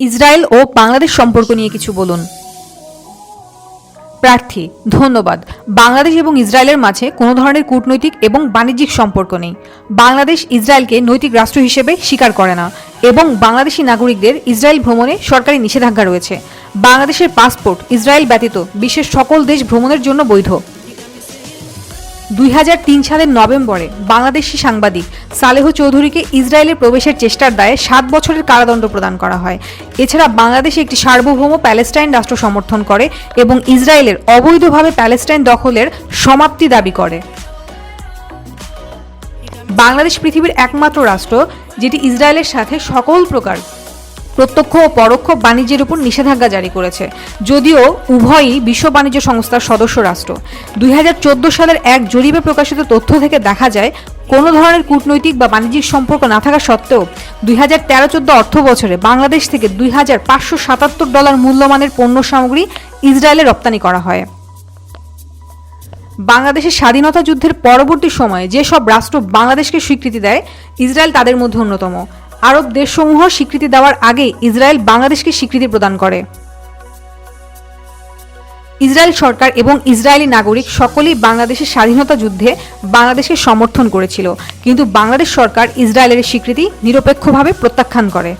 Israel ও বাংলাদেশ সম্পর্ক নিয়ে কিছু বলুন। প্রার্থী, ধন্যবাদ। বাংলাদেশ এবং ইসরায়েলের মাঝে কোনো ধরনের কূটনৈতিক এবং বাণিজ্যিক সম্পর্ক নেই। বাংলাদেশ ইসরায়েলকে নৈতিক রাষ্ট্র হিসেবে স্বীকার করে না এবং বাংলাদেশি নাগরিকদের ইসরায়েল ভ্রমণে সরকারি নিষেধাজ্ঞা রয়েছে। বাংলাদেশের পাসপোর্ট ইসরায়েল ব্যতীত বিশ্বের সকল দেশ ভ্রমণের জন্য বৈধ। দুই হাজার তিন সালের নভেম্বরে বাংলাদেশি সাংবাদিক সালেহ চৌধুরীকে ইসরায়েলের প্রবেশের চেষ্টার দায়ে সাত বছরের কারাদণ্ড প্রদান করা হয়। এছাড়া বাংলাদেশে একটি সার্বভৌম প্যালেস্টাইন রাষ্ট্র সমর্থন করে এবং ইসরায়েলের অবৈধভাবে প্যালেস্টাইন দখলের সমাপ্তি দাবি করে। বাংলাদেশ পৃথিবীর একমাত্র রাষ্ট্র, যেটি ইসরায়েলের সাথে সকল প্রকার প্রত্যক্ষ ও পরোক্ষ বাণিজ্যের উপর নিষেধাজ্ঞা জারি করেছে। যদিও উভয়ই বিশ্ব বাণিজ্য সংস্থার সদস্য রাষ্ট্র। দুই হাজার চোদ্দ সালের এক জরিপে প্রকাশিত তথ্য থেকে দেখা যায়, কোনো ধরনের কূটনৈতিক বা বাণিজ্যিক সম্পর্ক না থাকা সত্ত্বেও দুই হাজার তেরো চোদ্দ অর্থ বছরে বাংলাদেশ থেকে দুই হাজার পাঁচশো সাতাত্তর ডলার মূল্যমানের পণ্য সামগ্রী ইসরায়েলে রপ্তানি করা হয়। বাংলাদেশের স্বাধীনতা যুদ্ধের পরবর্তী সময়ে যেসব রাষ্ট্র বাংলাদেশকে স্বীকৃতি দেয়, ইসরায়েল তাদের মধ্যে অন্যতম। আরব দেশসমূহ স্বীকৃতি দেওয়ার আগে ইসরায়েল বাংলাদেশকে স্বীকৃতি প্রদান করে। ইসরায়েল সরকার এবং ইসরায়েলি নাগরিক সকলেই বাংলাদেশের স্বাধীনতা যুদ্ধে বাংলাদেশকে সমর্থন করেছিল। কিন্তু বাংলাদেশ সরকার ইসরায়েলের স্বীকৃতি নিরপেক্ষভাবে প্রত্যাখ্যান করে।